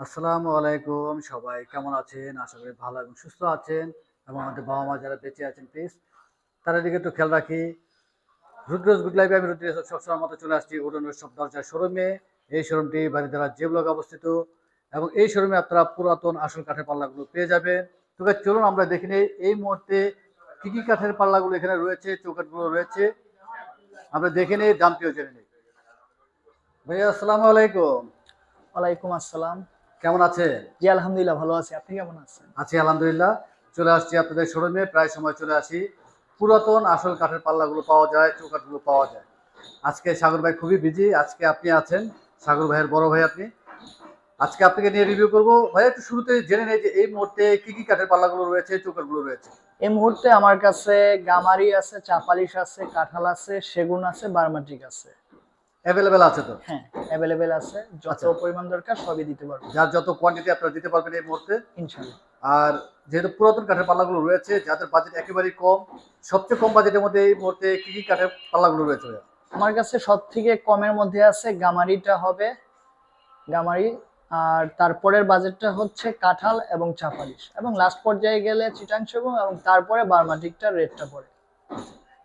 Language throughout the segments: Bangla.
আসসালামু আলাইকুম সবাই, কেমন আছেন? আশা করি ভালো এবং সুস্থ আছেন এবং আমাদের বাবা মা যারা বেঁচে আছেন প্লিজ তারা দিকে একটু খেয়াল রাখি। রুদ্রজ গুড লাইফে আমি রুদ্র সবসময় মতো চলে আসছি উডনের সব দরজার শোরুমে এই শোরুমটি বাড়িধারা যে ব্লক অবস্থিত। এবং এই শোরুমে আপনারা পুরাতন আসল কাঠের পাল্লাগুলো পেয়ে যাবেন। তো চলুন আমরা দেখে নিই এই মুহূর্তে কি কি কাঠের পাল্লাগুলো এখানে রয়েছে, চৌকাঠগুলো রয়েছে। আমরা দেখে নিই দামটিও জেনে নিই। ভাইয়া, আসসালামু আলাইকুম। ওয়ালাইকুম আসসালাম। কেমন আছেন? জি আলহামদুলিল্লাহ ভালো আছি। আপনি কেমন আছেন? আছি আলহামদুলিল্লাহ। চলে আসছি আপনাদের শোরুমে। প্রায় সময় চলে আসি। পুরাতন আসল কাঠের পাল্লাগুলো পাওয়া যায় চৌকাঠগুলো পাওয়া যায়। আজকে সাগর ভাই খুবই বিজি আজকে আপনি আছেন? সাগর ভাইয়ের বড় ভাই আপনি। আজকে আপনাকে নিয়ে রিভিউ করব। ভাই একটু শুরুতে জেনে নেই যে এই মুহূর্তে কি কি কাঠের পাল্লাগুলো রয়েছে চৌকাঠগুলো রয়েছে? এই মুহূর্তে আমার কাছে গামারি আছে চাপালিশ আছে কাঁঠাল আছে সেগুন আছে বার্মাটিক আছে। অ্যাভেলেবেল আছে তো? হ্যাঁ অ্যাভেলেবেল আছে যত আচ্ছা। পরিমাণ দরকার সবই দিতে পারব। যার যত কোয়ান্টিটি আপনারা দিতে পারবেন এই মুহূর্তে। ইনশাল্লাহ। আর যেহেতু পুরাতন কাঠের পাল্লাগুলো রয়েছে যাদের বাজেট একেবারেই কম সবচেয়ে কম বাজেটের মধ্যে এই মুহূর্তে কি কি কাঠের পাল্লাগুলো রয়েছে আমার কাছে সব থেকে কমের মধ্যে আছে গামারিটা হবে গামারি আর তারপরের বাজেটটা হচ্ছে কাঁঠাল এবং চাপালিশ এবং লাস্ট পর্যায়ে গেলে চিটাং সেগুন এবং তারপরে বার্মাটিকটা রেটটা পড়ে।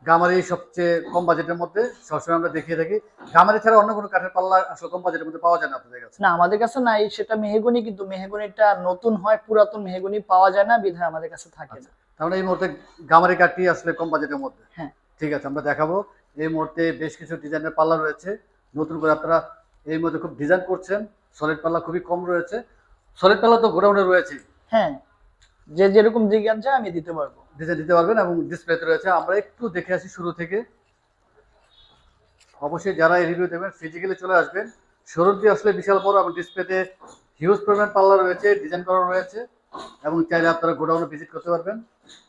গামারি সবচেয়ে কম বাজেটের মধ্যে সবসময় আমরা দেখিয়ে থাকি। গামারি ছাড়া অন্য কোনো কাঠের পাল্লা আসলে কম বাজেটের মধ্যে পাওয়া যায় না আপনাদের কাছে? না আমাদের কাছে নাই সেটা মেহেগুনি কিন্তু মেহেগুনিটা নতুন হয় পুরাতন মেহেগুনি পাওয়া যায় না বিধায় আমাদের কাছে থাকে না। তার মানে এই মুহূর্তে গামারি কাঠটি আসলে কম বাজেটের মধ্যে? হ্যাঁ। ঠিক আছে আমরা দেখাবো। এই মুহূর্তে বেশ কিছু ডিজাইনের পাল্লা রয়েছে। নতুন করে আপনারা এই মুহূর্তে খুব ডিজাইন করছেন। সলিড পাল্লা খুবই কম রয়েছে। সলিড পাল্লা তো গোডাউনে রয়েছে। হ্যাঁ যে যেরকম জিজ্ঞাসা আমি দিতে পারব। ডিজাইন দিতে পারবেন এবং ডিসপ্লেতে রয়েছে। আমরা একটু দেখে আসি শুরু থেকে। অবশ্যই যারা এই রিভিউ দেখবেন ফিজিক্যালি চলে আসবেন। শোরুমটি আসলে বিশাল বড় এবং ডিসপ্লেতে হিউজ পরিমাণ পাল্লা রয়েছে ডিজাইন করা রয়েছে এবং চাইলে আপনারা গোডাউনে ভিজিট করতে পারবেন।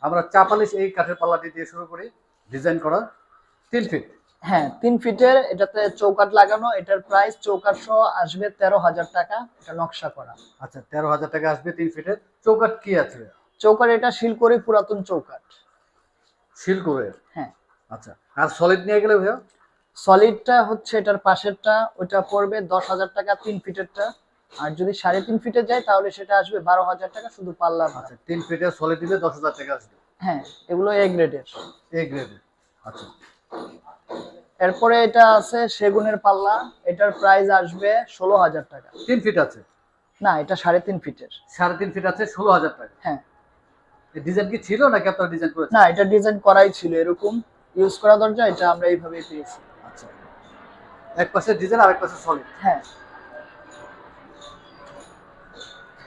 আমরা চাপালিশ এই কাঠের পাল্লাটি দিয়ে শুরু করি ডিজাইন করা। তিন ফিট হ্যাঁ তিন ফিটের এটাতে চৌকাট লাগানো এটার প্রাইস চৌকাট সহ আসবে তেরো হাজার টাকা এটা নকশা করা। আচ্ছা তেরো হাজার টাকা আসবে তিন ফিটের। চৌকাট কি আছে? চৌকাট এটা শিলকড়ি পুরাতন চৌকাট শিল করে? হ্যাঁ। আচ্ছা আর সলিড নিয়ে গেলে ভাইয়া? সলিডটা হচ্ছে এটার পাশেরটা ওটা পড়বে দশ হাজার টাকা তিন ফিটেরটা। আর যদি সাড়ে তিন ফিটে যায় তাহলে সেটা আসবে বারো হাজার টাকা শুধু পাল্লা। আচ্ছা তিন ফিটের সলিড দিলে দশ হাজার টাকা আসবে। হ্যাঁ এগুলো এ গ্রেডের এ গ্রেডের আচ্ছা। এরপরে এটা আছে সেগুনের পাল্লা এটার প্রাইস আসবে ষোলো হাজার টাকা। তিন ফিট আছে? না এটা সাড়ে তিন ফিটের। সাড়ে তিন ফিট আছে ষোলো হাজার টাকা। হ্যাঁ। ডিজাইন কি ছিল নাকি আপনারা ডিজাইন করেছেন? না এটা ডিজাইন করাই ছিল এরকম ইউজ করা দরজা এটা আমরা এইভাবেই পেয়েছি। আচ্ছা। এক পাশে ডিজাইন আর এক পাশে সলিড হ্যাঁ।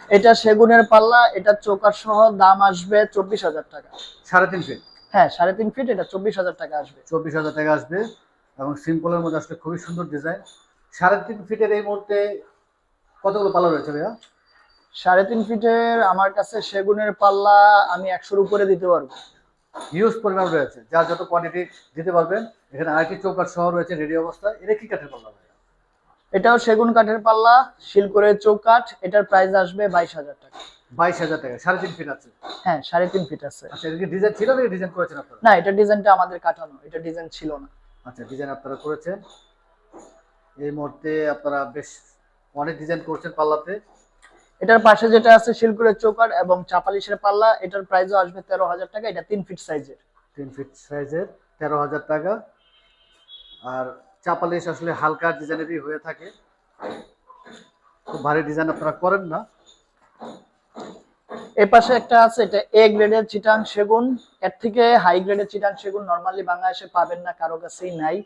এটা সেগুনের পাল্লা এটা চৌকার সহ দাম আসবে চব্বিশ হাজার টাকা। সাড়ে তিন ফিট হ্যাঁ সাড়ে তিন ফিট এটা চব্বিশ হাজার টাকা আসবে। চব্বিশ হাজার টাকা আসবে এবং সিম্পলের মধ্যে আসলে খুবই সুন্দর ডিজাইন সাড়ে তিন ফিটের এই মুহূর্তে কতগুলো পাল্লা রয়েছে ভাইয়া? সাড়ে তিন ফিটের আমার কাছে সেগুনের পাল্লা আমি একশোর উপরে দিতে পারব। হিউজ পরিমাণ রয়েছে। যার যত কোয়ান্টিটি দিতে পারবেন এখানে আরেকটি চৌকাঠ সহ রয়েছে রেডি অবস্থা এটা কি কাঠের পাল্লা এটাও সেগুন কাঠের পাল্লা শিলকরের চৌকাঠ এটার প্রাইস আসবে বাইশ হাজার টাকা। বাইশ হাজার টাকা সাড়ে তিন ফিট আছে। হ্যাঁ সাড়ে তিন ফিট আছে। আচ্ছা এটা কি ডিজাইন ছিল নাকি ডিজাইন করেছেন আপনারা? না এটা ডিজাইনটা আমাদের কাটানো এটা ডিজাইন ছিল না। আচ্ছা ডিজাইন আপনারা করেছেন। এই মুহূর্তে আপনারা বেশ অনেক ডিজাইন করছেন পাল্লাতে। এটার পাশে যেটা আছে শিলকুরের চৌকাট এবং চাপালিশের পাল্লা এটার প্রাইসও আসবে তেরো হাজার টাকা এটা তিন ফিট সাইজের তিন ফিট সাইজের তেরো হাজার টাকা। আর চাপালিশ আসলে হালকা ডিজাইনেরই হয়ে থাকে। খুব ভারী ডিজাইন আপনারা করেন না। এর পাশে একটা আছে এটা এ গ্রেডের চিটাং সেগুন। এর থেকে হাই গ্রেডের চিটাং সেগুন নর্মালি বাংলাদেশে পাবেন না কারও কাছেই নাই।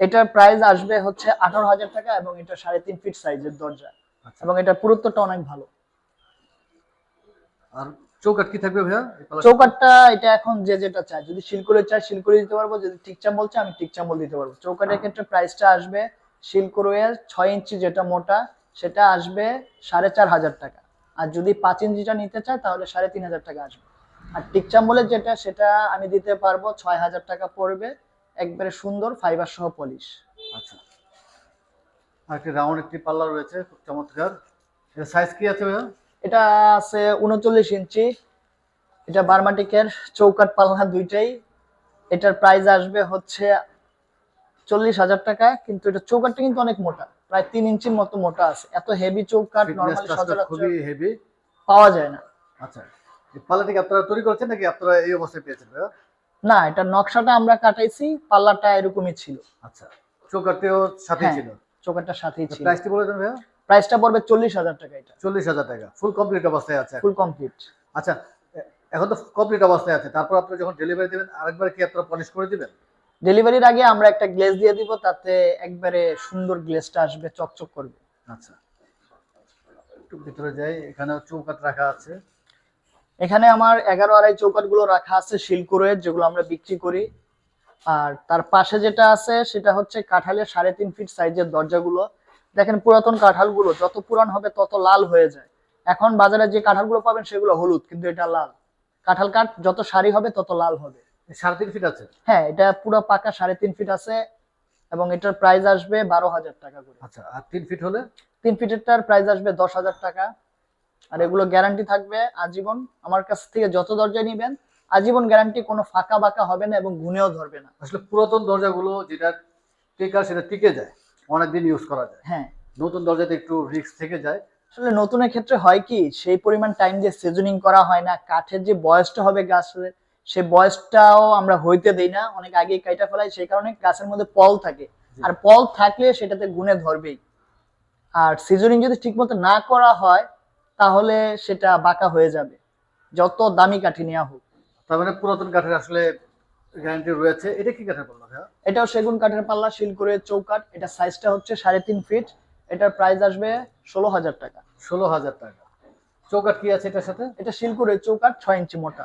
এটার প্রাইস আসবে হচ্ছে আঠারো হাজার টাকা এবং এটা সাড়ে তিন ফিট সাইজের দরজা। এবং এটার পুরুত্বটা অনেক ভালো। আর চৌকাট কি থাকবে ভাইয়া? চৌকাটটা এটা এখন যে যেটা চায় যদি শিলকুড়ে চায় শিলকুড়ি দিতে পারব। যদি টিক চাম্বল চায় আমি টিক চাম্বল দিতে পারব। চৌকাটের ক্ষেত্রে প্রাইসটা আসবে শিলকুড়ের ছয় ইঞ্চি যেটা মোটা সেটা আসবে সাড়ে চার হাজার টাকা। আর যদি পাঁচ ইঞ্চিটা নিতে চায় তাহলে সাড়ে তিন হাজার টাকা আসবে। আর টিক চাম্বলের যেটা সেটা আমি দিতে পারব ছয় হাজার টাকা পড়বে। একবারে সুন্দর ফাইবার সহ পলিশ আচ্ছা। একটি রাউন্ড একটি পাল্লা রয়েছে খুব চমৎকার। এর সাইজ কি আছে ভাইয়া? এটা আছে উনচল্লিশ ইঞ্চি। এটা বার্মাটিকের চৌকাট পাল্লা দুইটাই। এটার প্রাইস আসবে হচ্ছে চল্লিশ হাজার টাকা কিন্তু এটা চৌকাটটা কিন্তু অনেক মোটা। প্রায় তিন ইঞ্চির মতো মোটা আছে। এত হেভি চৌকাট নর্মালি সচরাচর খুবই হেভি পাওয়া যায় না। আচ্ছা এই পাল্লাটি কি আপনারা তৈরি করেছেন নাকি আপনারা এই অবস্থায় পেয়েছেন ভাইয়া? না এটা নকশাটা আমরা কাটাইছি পাল্লাটা এরকমই ছিল। আচ্ছা চৌকাটিও সাথে হ্যাঁ, ছিল। চৌকাটটা সাথেই ছিল। প্রাইসটি বলে দেন ভাইয়া। প্রাইসটা পড়বে চল্লিশ হাজার টাকা এটা। চল্লিশ হাজার টাকা। ফুল কমপ্লিট অবস্থায় আছে। ফুল কমপ্লিট আচ্ছা এখন তো কমপ্লিট অবস্থায় আছে। তারপর আপনি যখন ডেলিভারি দেবেন আরেকবার কি আপনারা পলিশ করে দিবেন? ডেলিভারির আগে আমরা একটা গ্লেজ দিয়ে দিব তাতে একবারে সুন্দর গ্লেজটা আসবে চকচক করবে। আচ্ছা। একটু ভিতরে যাই এখানেও চৌকাট রাখা আছে। এখানে আমার এগারো আড়াই চৌকাটগুলো রাখা আছে শিলকুরের যেগুলো আমরা বিক্রি করি। আর তার পাশে যেটা আছে সেটা হচ্ছে কাঁঠালের সাড়ে তিন ফিট সাইজের দরজাগুলো। দেখেন পুরাতন কাঁঠালগুলো যত পুরান হবে তত লাল হয়ে যায়। এখন বাজারে যে কাঁঠালগুলো পাবেন সেগুলো হলুদ কিন্তু এটা লাল। কাঁঠাল কাঠ যত সারি হবে তত লাল হবে। সাড়ে তিন ফিট আছে? হ্যাঁ এটা পুরো পাকা সাড়ে তিন ফিট আছে এবং এটার প্রাইস আসবে বারো হাজার টাকা করে। আচ্ছা আর তিন ফিট হলে? তিন ফিটেরটার প্রাইস আসবে দশ হাজার টাকা। আর এগুলো গ্যারান্টি থাকবে আজীবন। আমার কাছ থেকে যত দরজা নিবেন আজীবন গ্যারান্টি কোনো ফাঁকা বাঁকা হবে না এবং গুনেও ধরবে না। আসলে পুরাতন দরজাগুলো যেটা টেকার সেটা টিকে যায়। অনেকদিন ইউজ করা যায়। হ্যাঁ। নতুন দরজাতে একটু রিস্ক থেকে যায়। আসলে নতুনের ক্ষেত্রে হয় কি সেই পরিমাণ টাইম যে সিজনিং করা হয় না কাঠের যে বয়সটা হবে গাছের সেই বয়সটাও আমরা হইতে দেই না। অনেক আগে কাইটা ফেলাই সেই কারণে গাছের মধ্যে পল থাকে। আর পল থাকলে সেটাতে গুনে ধরবেই। আর সিজনিং যদি ঠিকমতো না করা হয় তাহলে সেটা বাঁকা হয়ে যাবে। যত দামি কাঠি নেওয়া হোক। তার মানে পুরাতন কাঠের আসলে গ্যারান্টি রয়েছে। এটা কি কাঠের বলল ভাইয়া? এটাও সেগুন কাঠের পাল্লা শিলকুরের চৌকাঠ। এটা সাইজটা হচ্ছে সাড়ে তিন ফিট এটার প্রাইস আসবে ষোলো হাজার টাকা। ষোলো হাজার টাকা। চৌকাঠ কি আছে এটার সাথে? এটা শিলকুরের চৌকাঠ ছয় ইঞ্চি মোটা।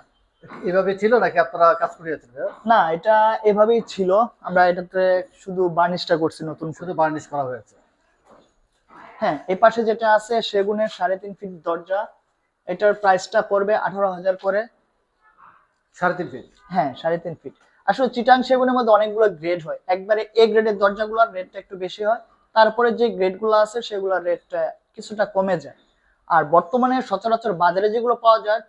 এভাবে ছিল নাকি আপনারা কাজ করিয়েছেন না এটা এভাবেই ছিল। আমরা এটাতে শুধু বার্নিশটা করছি নতুন শুধু বার্নিশ করা হয়েছে। হ্যাঁ এই পাশে যেটা আছে সেগুনের সাড়ে তিন ফিট দরজা। এটার প্রাইসটা পড়বে আঠারো হাজার করে। সাড়ে তিন ফিট হ্যাঁ সাড়ে তিন ফিট আসলে চিটাং সেগুনের মধ্যে অনেকগুলো গ্রেড হয়। একবারে এ গ্রেডের দরজাগুলোর রেটটা একটু বেশি হয়। তারপরে যে গ্রেডগুলো আছে সেগুলোর রেটটা কিছুটা কমে যায়। আর বর্তমানে সচরাচর বাজারে যেগুলো পাওয়া যায়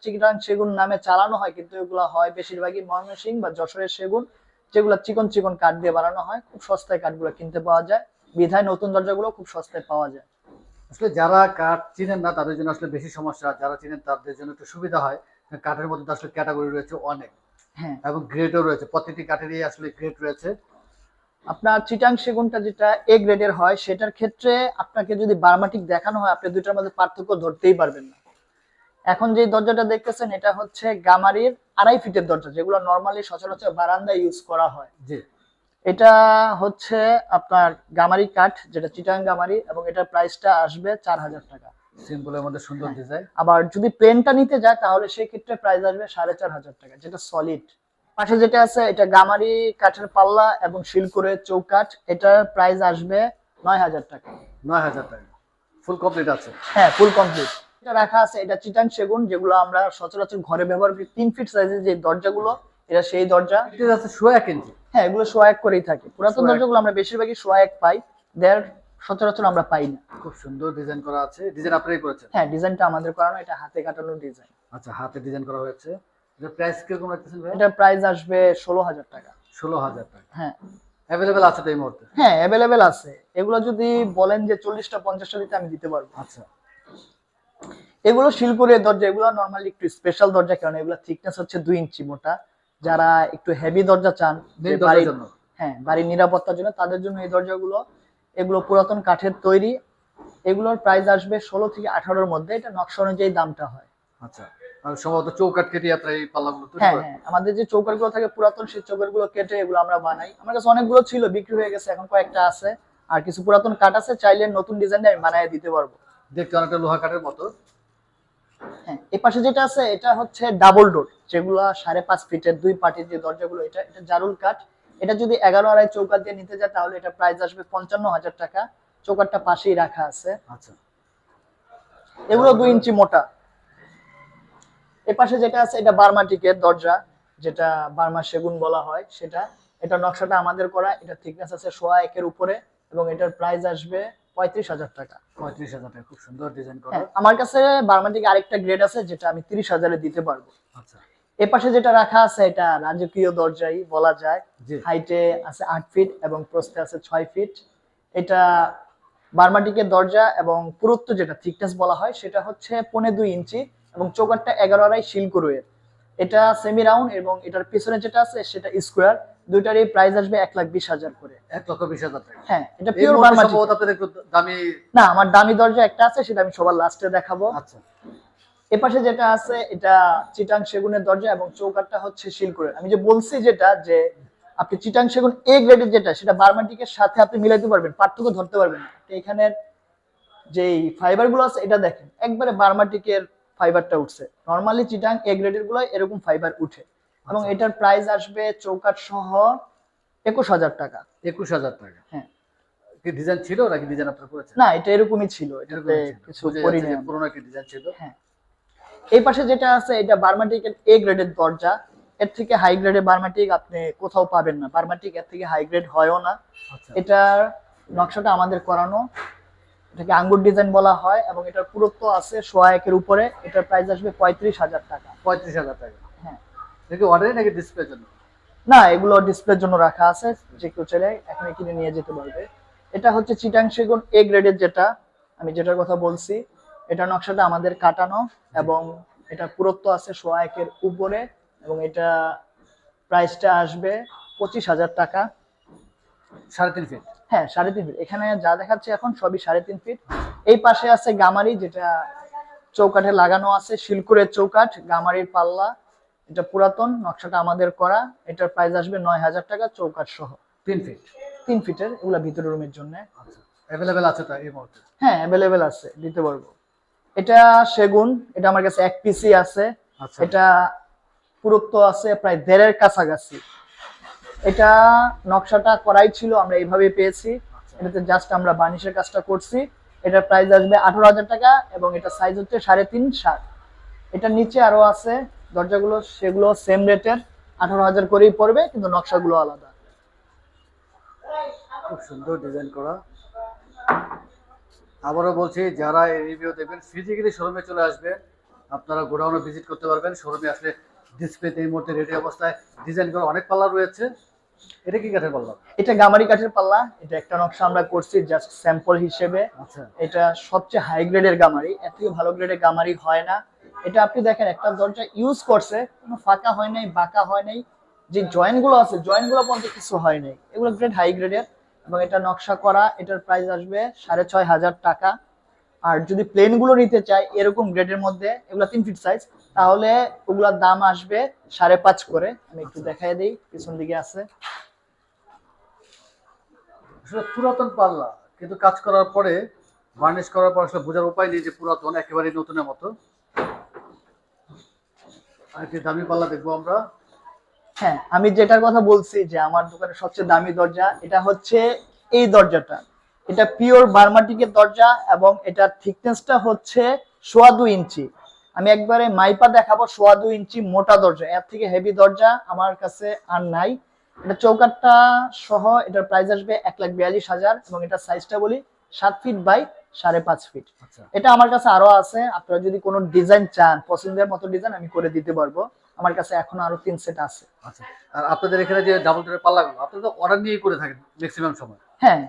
সেগুন নামে চালানো হয় কিন্তু এগুলো হয় বেশিরভাগই ময়মনসিং বা যশোরের সেগুন যেগুলো চিকন চিকন কাঠ দিয়ে বানানো হয়। খুব সস্তায় কাঠগুলো কিনতে পাওয়া যায়। বিধায় নতুন দরজাগুলো খুব সস্তায় পাওয়া যায়। আসলে যারা কাঠ চিনেন না তাদের জন্য আসলে বেশি সমস্যা। যারা চিনেন তাদের জন্য একটু সুবিধা হয়। কাঠের মধ্যে আসলে ক্যাটাগরি রয়েছে অনেক। হ্যাঁ। এবং গ্রেডও রয়েছে। প্রত্যেকটি কাঠেরই আসলে গ্রেড রয়েছে। আপনার চিটাং সেগুনটা যেটা এ গ্রেডের হয় সেটার ক্ষেত্রে আপনাকে যদি বার্মাটিক দেখানো হয় আপনি দুইটার মধ্যে পার্থক্য ধরতেই পারবেন না। এখন যে দরজাটা দেখতেছেন এটা হচ্ছে গামারির আড়াই ফিটের দরজা যেগুলো নর্মালি সচরাচর বারান্দায় ইউজ করা হয়। জি। এটা হচ্ছে আপনার গামারি কাঠ যেটা চিটাং গামারি এবং এটার প্রাইসটা আসবে চার হাজার টাকা। সিম্পলের মধ্যে সুন্দর হ্যাঁ। ডিজাইন আবার যদি প্লেনটা নিতে যায় তাহলে সেই ক্ষেত্রে প্রাইস আসবে সাড়ে চার হাজার টাকা যেটা সলিড পাশে যেটা আছে এটা গামারি কাঠের পাল্লা এবং চৌকাঠ এটার প্রাইস আসবে নয় হাজার টাকা। নয় হাজার টাকা। ফুল কমপ্লিট আছে। হ্যাঁ ফুল কমপ্লিট এটা রাখা আছে এটা চিটাং সেগুন যেগুলো আমরা সচরাচর ঘরে ব্যবহার করি। তিন ফিট সাইজের যে দরজাগুলো এটা সেই দরজা। এটা আছে এক ইঞ্চি হ্যাঁ এগুলো সোয়া এক করেই থাকে। পুরাতন সোয়া। দরজাগুলো আমরা বেশিরভাগই সোয়া এক পাই। দেড় সচরাচর আমরা পাই না। খুব সুন্দর ডিজাইন করা আছে। ডিজাইন আপনারাই করেছেন? হ্যাঁ ডিজাইনটা আমাদের করানো এটা হাতে কাটানো ডিজাইন আচ্ছা হাতে ডিজাইন করা হয়েছে। এটা প্রাইস কীরকম রাখতেছেন ভাই এটার প্রাইস আসবে ষোলো হাজার টাকা। ষোলো হাজার টাকা। হ্যাঁ। অ্যাভেলেবেল আছে তো এই মুহূর্তে? হ্যাঁ অ্যাভেলেবেল আছে। এগুলো যদি বলেন যে চল্লিশটা পঞ্চাশটা দিতে আমি দিতে পারব। আচ্ছা। এগুলো শিলপুরের দরজা এগুলো নর্মালি একটু স্পেশাল দরজা কারণ এগুলো থিকনেস হচ্ছে দুই ইঞ্চি মোটা। যারা একটু হেভি দরজা চান হ্যাঁ বাড়ির নিরাপত্তার জন্য তাদের জন্য এই দরজাগুলো এগুলো পুরাতন কাঠের তৈরি। এগুলোর প্রাইস আসবে ষোলো থেকে আঠারোর মধ্যে। এটা নকশা অনুযায়ী দামটা হয়। আচ্ছা সম্ভবত চৌকাট কেটে আপনার এই পাল্লাগুলো হ্যাঁ হ্যাঁ আমাদের যে চৌকার থাকে পুরাতন সেই চৌকার কেটে এগুলো আমরা বানাই। আমার কাছে অনেকগুলো ছিল বিক্রি হয়ে গেছে এখন কয়েকটা আছে। আর কিছু পুরাতন কাঠ আছে চাইলে নতুন ডিজাইন আমি বানিয়ে দিতে পারব। দেখতে অনেকটা লোহা কাঠের মতো। হ্যাঁ এই পাশে যেটা আছে এটা হচ্ছে ডাবল ডোর যেগুলো সাড়ে পাঁচ ফিটের দুই পাটির যে দরজাগুলো এটা এটা জারুল কাঠ। এটা যদি এগারো আড়াই চৌকাট দিয়ে নিতে যায় তাহলে এটা প্রাইস আসবে পঞ্চান্ন হাজার টাকা। চৌকাটটা পাশেই রাখা আছে। আচ্ছা। এগুলো দুই ইঞ্চি মোটা। এ পাশে যেটা আছে এটা বার্মাটিকের দরজা যেটা বার্মা সেগুন বলা হয় সেটা। এটা নকশাটা আমাদের করা এটা থিকনেস আছে সোয়া একের উপরে এবং এটার প্রাইস আসবে পঁয়ত্রিশ হাজার টাকা। পঁয়ত্রিশ হাজার টাকা খুব সুন্দর ডিজাইন করা। হ্যাঁ আমার কাছে বার্মাটিক আরেকটা গ্রেড আছে যেটা আমি তিরিশ হাজারে দিতে পারব। আচ্ছা। এ পাশে যেটা রাখা আছে এটা রাজকীয় দরজাই বলা যায়। হাইটে আছে আট ফিট এবং প্রস্থে আছে ছয় ফিট এটা বার্মাটিকের দরজা এবং পুরুত্ব যেটা থিকনেস বলা হয় সেটা হচ্ছে পনে দুই ইঞ্চি এবং চৌকাটটা এগারো আড়াই শিলকুরুয়ের এটা সেমি রাউন্ড এবং এটার পিছনে যেটা আছে সেটা স্কোয়ার দুইটারই প্রাইস আসবে এক লাখ বিশ হাজার করে। এক লক্ষ বিশ হাজার হ্যাঁ এটা পিওর বার্মাটিক। দামি না আমার দামি দরজা একটা আছে সেটা আমি সবার লাস্টে দেখাবো। আচ্ছা। এপাশে যেটা আছে এটা চিটাং সেগুনের দরজা এবং চৌকাটটা হচ্ছে শিলকুরের আমি যে বলছি যেটা যে আপনি চিটাং সেগুন এ গ্রেডের যেটা সেটা বার্মাটিকের সাথে আপনি মিলাইতে পারবেন পার্থক্য ধরতে পারবেন এখানের যেই ফাইবারগুলো আছে এটা দেখেন একবারে বার্মাটিকের ফাইবারটা উঠছে। নর্মালি চিটাং এ গ্রেডেরগুলো এরকম ফাইবার উঠে। এবং আচ্ছা। এটার প্রাইস আসবে চৌকাট সহ একুশ হাজার টাকা। একুশ হাজার টাকা? হ্যাঁ। কি ডিজাইন ছিল নাকি ডিজাইন আপনারা করেছেন? না এটা এরকমই ছিল এটাতে কিছু পুরোনো কি ডিজাইন ছিল। হ্যাঁ। এই পাশে যেটা আছে এটা বার্মাটিকের এ গ্রেডের দরজা। এর থেকে হাই গ্রেডের বার্মাটিক আপনি কোথাও পাবেন না। বার্মাটিক এর থেকে হাই গ্রেড হয়ও না। আচ্ছা। এটার নকশাটা আমাদের করানো। এটাকে আঙ্গুর ডিজাইন বলা হয় এবং এটার পুরুত্ব আছে সোয়া একের উপরে। এটার প্রাইস আসবে পঁয়ত্রিশ হাজার টাকা। পঁয়ত্রিশ হাজার টাকা। হ্যাঁ। নাকি অর্ডারে নাকি ডিসপ্লের জন্য? না এগুলো ডিসপ্লের জন্য রাখা আছে। যে কেউ চাইলে এখানে কিনে নিয়ে যেতে পারবে। এটা হচ্ছে চিটাং সেগুন এ গ্রেডের যেটা। আমি যেটার কথা বলছি এটা নকশাটা আমাদের কাটানো এবং এটা পুরুত্ব আছে সোয়া একের উপরে এবং এটা প্রাইসটা আসবে পঁচিশ হাজার টাকা। সাড়ে তিন ফিট হ্যাঁ সাড়ে তিন ফিট এখানে যা দেখাচ্ছে এখন সবই সাড়ে তিন ফিট এই পাশে আছে গামারি যেটা চৌকাঠে লাগানো আছে শিলকুরের চৌকাঠ গামারির পাল্লা। এটা পুরাতন নকশাটা আমাদের করা। এটার প্রাইস আসবে নয় হাজার টাকা চৌকাঠ সহ। তিন ফিট তিন ফিটের এগুলা ভিতরের রুমের জন্য। আচ্ছা অ্যাভেলেবেল আছে তো এই মুহূর্তে? হ্যাঁ অ্যাভেলেবেল আছে দিতে পারব। এটা সেগুন এটা আমার কাছে এক পিসি আছে। আচ্ছা। এটা পুরুত্ব আছে প্রায় দেড়ের কাছাকাছি। এটা নকশাটা করাই ছিল আমরা এইভাবে পেয়েছি। আচ্ছা। এটাতে জাস্ট আমরা বার্নিশের কাজটা করছি। এটার প্রাইস আসবে আঠারো হাজার টাকা এবং এটা সাইজ হচ্ছে সাড়ে তিন সাত। এটার নিচে আরও আছে দরজাগুলো সেগুলো সেম রেটের আঠারো হাজার করেই পড়বে কিন্তু নকশাগুলো আলাদা। খুব সুন্দর ডিজাইন করা। আবারও বলছি যারা এই রিভিউ দেখবেন ফিজিক্যালি শোরুমে চলে আসবেন আপনারা গোডাউনে ভিজিট করতে পারবেন। শোরুমে আসলে ডিসপ্লেতে এই মুহূর্তে রেডি অবস্থায়। ডিজাইন করা অনেক পাল্লা রয়েছে। এটা কি কাঠের পাল্লা? এটা গামারি কাঠের পাল্লা। এটা একটা নকশা আমরা করছি জাস্ট স্যাম্পল হিসেবে। আচ্ছা। এটা সবচেয়ে হাই গ্রেডের গামারি। থেকে ভালো গ্রেডের গামারি হয় না। এটা আপনি দেখেন একটা দরজা ইউজ করছে কোনো ফাঁকা হয় নাই বাঁকা হয় নাই। যে জয়েন্টগুলো আছে জয়েন্টগুলো পর্যন্ত কিছু হয় নাই। এগুলো গ্রেড হাই গ্রেডের এবং এটা নকশা করা এটার প্রাইস আসবে সাড়ে ছয় হাজার টাকা। আর যদি প্লেনগুলো নিতে চাই এরকম গ্রেডের মধ্যে এগুলো তিন ফিট সাইজ তাহলে ওগুলোর দাম আসবে সাড়ে পাঁচ করে। আমি একটু দেখাই দিই পিছন দিকে আছে। পুরাতন পাল্লা কিন্তু কাজ করার পরে বার্নিশ করার পর আসলে বোঝার উপায় নেই যে পুরাতন একেবারে নতুনের মতো। আর কি দামি পাল্লা দেখব আমরা। হ্যাঁ আমি যেটার কথা বলছি যে আমার দোকানের সবচেয়ে দামি দরজা এটা হচ্ছে এই দরজাটা। এটা পিওর বার্মাটিকের দরজা এবং এটার থিকনেসটা হচ্ছে সোয়া দুই ইঞ্চি। আমি একবারে মাইপা দেখাবো সোয়া দুই ইঞ্চি মোটা দরজা। এর থেকে হেভি দরজা আমার কাছে আর নাই। এটা চৌকাটটা সহ এটার প্রাইস আসবে এক লাখ বিয়াল্লিশ হাজার এবং এটার সাইজটা বলি সাত ফিট বাই সাড়ে পাঁচ ফিট আচ্ছা। এটা আমার কাছে আরও আছে। আপনারা যদি কোনো ডিজাইন চান পছন্দের মতো ডিজাইন আমি করে দিতে পারব। আমার কাছে এখনও আরও তিন সেট আছে। আচ্ছা আর আপনাদের এখানে যে ডাবল ডোরের পাল্লাগুলো আপনারা তো অর্ডার নিয়েই করে থাকেন ম্যাক্সিমাম সময়। হ্যাঁ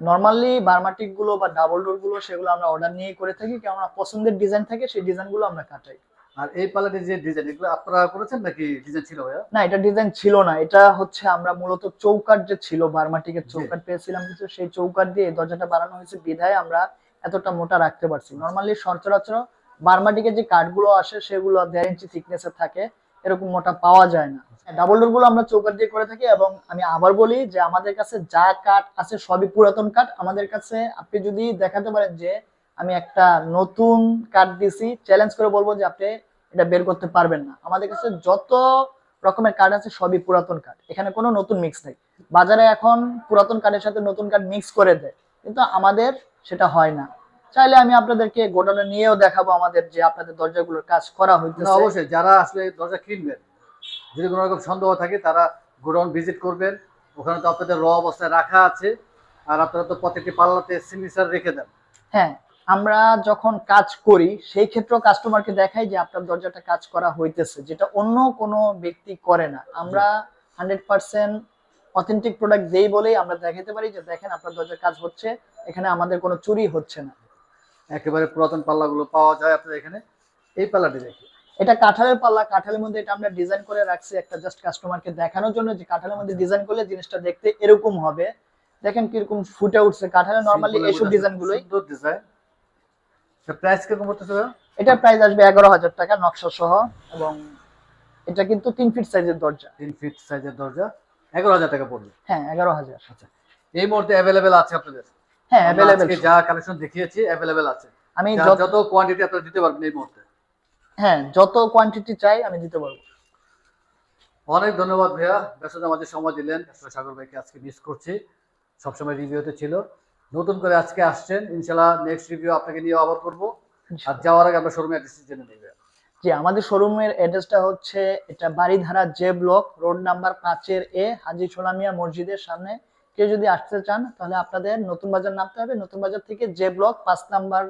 নর্মালি বার্মাটিকগুলো বা ডাবল ডোরগুলো সেগুলো আমরা অর্ডার নিয়ে করে থাকি কেননা পছন্দের ডিজাইন থাকে সেই ডিজাইনগুলো আমরা কাটাই। আর এই পাল্লাটির যে ডিজাইন এগুলো আপনারা করেছেন নাকি ডিজাইন ছিল ভাইয়া? না এটা ডিজাইন ছিল না এটা হচ্ছে আমরা মূলত চৌকাট যে ছিল বার্মাটিকের চৌকাট পেয়েছিলাম কিন্তু সেই চৌকাট দিয়ে দরজাটা বানানো হয়েছে বিধায় আমরা এতটা মোটা রাখতে পারছি নর্মালি সচরাচর বার্মাটিকের যে কাঠগুলো আসে সেগুলো দেড় ইঞ্চি থিকনেসের থাকে এরকম মোটা পাওয়া যায় না। ডাবল ডোরগুলো আমরা চৌকাট দিয়ে করে থাকি এবং আমি আবার বলি যে আমাদের কাছে যা কাঠ আছে সবই পুরাতন কাঠ। আমাদের কাছে আপনি যদি দেখাতে পারেন যে আমি একটা নতুন কাঠ দিছি চ্যালেঞ্জ করে বলব যে আপনি এটা বের করতে পারবেন না। আমাদের কাছে যত রকমের কাঠ আছে সবই পুরাতন কাঠ। এখানে কোনো নতুন মিক্স নেই। বাজারে এখন পুরাতন কাঠের সাথে নতুন কাঠ মিক্স করে দেয়। কিন্তু আমাদের সেটা হয় না। চাইলে আমি আপনাদেরকে গোডাউনে নিয়েও দেখাবো আমাদের যে আপনাদের দরজাগুলোর কাজ করা হইতেছে। অবশ্যই যারা আসলে দরজা কিনবেন যদি কোনো রকম সন্দেহ থাকে তারা গোডাউন ভিজিট করবেন। ওখানে তো আপনাদের র অবস্থায় রাখা আছে আর আপনারা তো প্রত্যেকটি পাল্লাতে সিগনেচার রেখে দেন। হ্যাঁ আমরা যখন কাজ করি সেই ক্ষেত্রেও কাস্টমারকে দেখাই যে আপনার দরজাটা কাজ করা হইতেছে যেটা অন্য কোনো ব্যক্তি করে না। আমরা হান্ড্রেড পার্সেন্ট অথেন্টিক প্রোডাক্ট দেই বলেই আমরা দেখাতে পারি যে দেখেন আপনার দরজার কাজ হচ্ছে এখানে আমাদের কোনো চুরি হচ্ছে না। একেবারে পুরাতন পাল্লাগুলো পাওয়া যায় আপনাদের এখানে। এই পাল্লাটি দেখি। এটা কাঁঠালের পাল্লা। কাঁঠালের মধ্যে এটা আমরা ডিজাইন করে রাখছি একটা জাস্ট কাস্টমারকে দেখানোর জন্য যে কাঁঠালের মধ্যে ডিজাইন করলে জিনিসটা দেখতে এরকম হবে। দেখেন কীরকম ফুটে উঠছে। কাঁঠালে নর্মালি এইসব ডিজাইন গুলোই ডিজাইন প্রাইস কীরকম ভাইয়া? এটার প্রাইস আসবে এগারো হাজার টাকা নকশা সহ। এবং এটা কিন্তু তিন ফিট সাইজের দরজা। তিন ফিট সাইজের দরজা। এগারো হাজার টাকা পড়বে। হ্যাঁ এগারো হাজার। আচ্ছা। এই মুহূর্তে অ্যাভেলেবেল আছে আপনাদের? হ্যাঁ আজকে যা কালেকশন দেখিয়েছি অ্যাভেলেবেল আছে। আমি যত কোয়ান্টিটি দিতে পারবেন এই মুহূর্তে। হ্যাঁ যত কোয়ান্টিটি চাই আমি দিতে পারব। অনেক ধন্যবাদ ভাইয়া। ব্যস্ততার মাঝে সময় দিলেন। সাগর ভাইকে আজকে মিস করছি। সবসময় রিভিউতে ছিল। নতুন করে আজকে আসছেন। ইনশাল্লাহ নেক্সট রিভিউ আপনাকে নিয়ে আবার করব। আর যাওয়ার আগে আমরা শোরুমে অ্যাড্রেস জেনে নেবে জি আমাদের শোরুমের অ্যাড্রেসটা হচ্ছে এটা Baridhara J block road number পাঁচের এ হাজি সোলামিয়া মসজিদের সামনে। কেউ যদি আসতে চান তাহলে আপনাদের নতুন বাজার নামতে হবে। নতুন বাজার থেকে জে ব্লক পাঁচ নাম্বার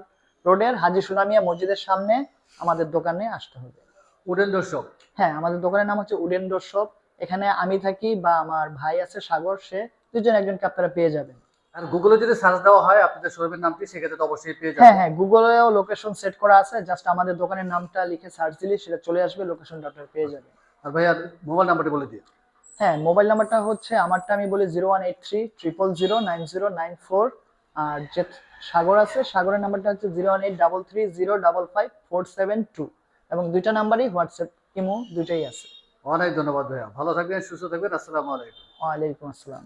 রোডের হাজি সোলামিয়া মসজিদের সামনে আমাদের দোকানে আসতে হবে। উডেন দর্শক। হ্যাঁ আমাদের দোকানের নাম হচ্ছে উডেন ডোর শপ এখানে আমি থাকি বা আমার ভাই আছে সাগর সে দুজন একজনকে আপনারা পেয়ে যাবেন। আর গুগলে যদি সার্চ দেওয়া হয় আপনাদের শোরুমের নামটি সেক্ষেত্রে তো অবশ্যই পেয়ে হ্যাঁ যাবেন হ্যাঁ গুগলেও লোকেশন সেট করা আছে। জাস্ট আমাদের দোকানের নামটা লিখে সার্চ দিলে সেটা চলে আসবে লোকেশনটা আপনারা পেয়ে যাবেন। আর ভাইয়া মোবাইল নাম্বারটি বলে দিন হ্যাঁ মোবাইল নাম্বারটা হচ্ছে আমারটা আমি বলি zero one eight three triple zero nine zero nine four আর যে সাগর আছে সাগরের নাম্বারটা হচ্ছে zero one eight double three zero double five four seven two এবং দুইটা নাম্বারই হোয়াটসঅ্যাপ ইমো দুইটাই আছে। অনেক ধন্যবাদ ভাইয়া। ভালো থাকবেন সুস্থ থাকবেন আসসালামু আলাইকুম। ওয়ালাইকুম আসসালাম।